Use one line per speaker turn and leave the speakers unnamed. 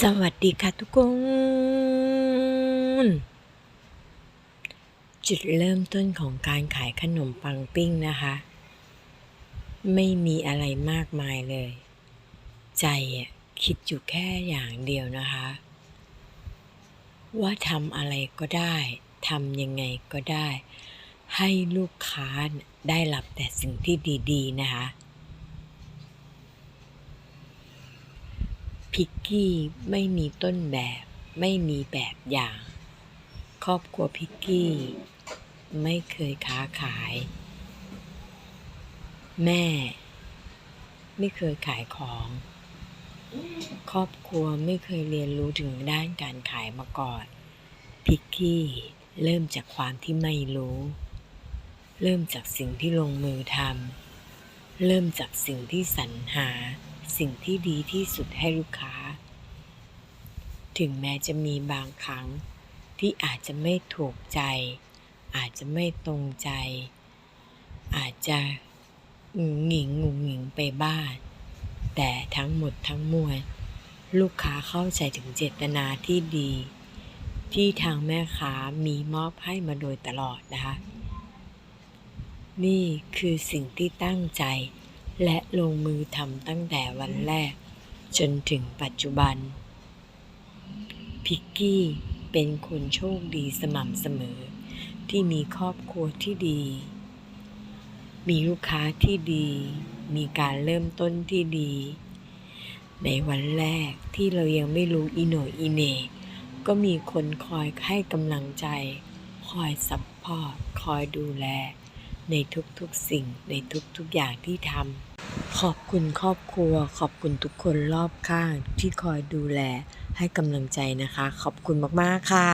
สวัสดีค่ะทุกคน จุดเริ่มต้นของการขายขนมปังปิ้งนะคะ ไม่มีอะไรมากมายเลย ใจอะคิดอยู่แค่อย่างเดียวนะคะ ว่าทำอะไรก็ได้ทำยังไงก็ได้ ให้ลูกค้าได้รับแต่สิ่งที่ดี ๆ นะคะ พิกกี้ไม่มีต้นแบบ ไม่มีแบบอย่าง ครอบครัวพิกกี้ ไม่เคยค้าขาย แม่ ไม่เคยขายของ ครอบครัวไม่เคยเรียนรู้ถึงด้านการขายมาก่อน พิกกี้เริ่มจากความที่ไม่รู้ เริ่มจากสิ่งที่ลงมือทำเริ่มจากสิ่งที่สรรหา สิ่งที่ดีที่สุดให้ลูกค้า ถึงแม้จะมีบางครั้งที่อาจจะไม่ถูกใจ อาจจะไม่ตรงใจ อาจจะหงุงหงิงหงุงหงิงไปบ้างแต่ทั้งหมดทั้งมวลลูกค้าเข้าใจถึงเจตนาที่ดี ที่ทางแม่ค้ามีมอบให้มาโดยตลอดนะคะ นี่คือสิ่งที่ตั้งใจ และลงมือทำตั้งแต่วันแรก จนถึงปัจจุบัน พิกกี้เป็นคนโชคดีสม่ำเสมอ ที่มีครอบครัวที่ดี มีลูกค้าที่ดี มีการเริ่มต้นที่ดี ในวันแรกที่เรายังไม่รู้อีโหนอีเน ก็มีคนคอยให้กำลังใจ คอยซัพพอร์ต คอยดูแล ในทุกๆสิ่งในทุกๆอย่างที่ทำขอบคุณครอบครัว ขอบคุณทุกคนรอบข้างที่คอยดูแลให้กำลังใจนะคะ ขอบคุณมากๆค่ะ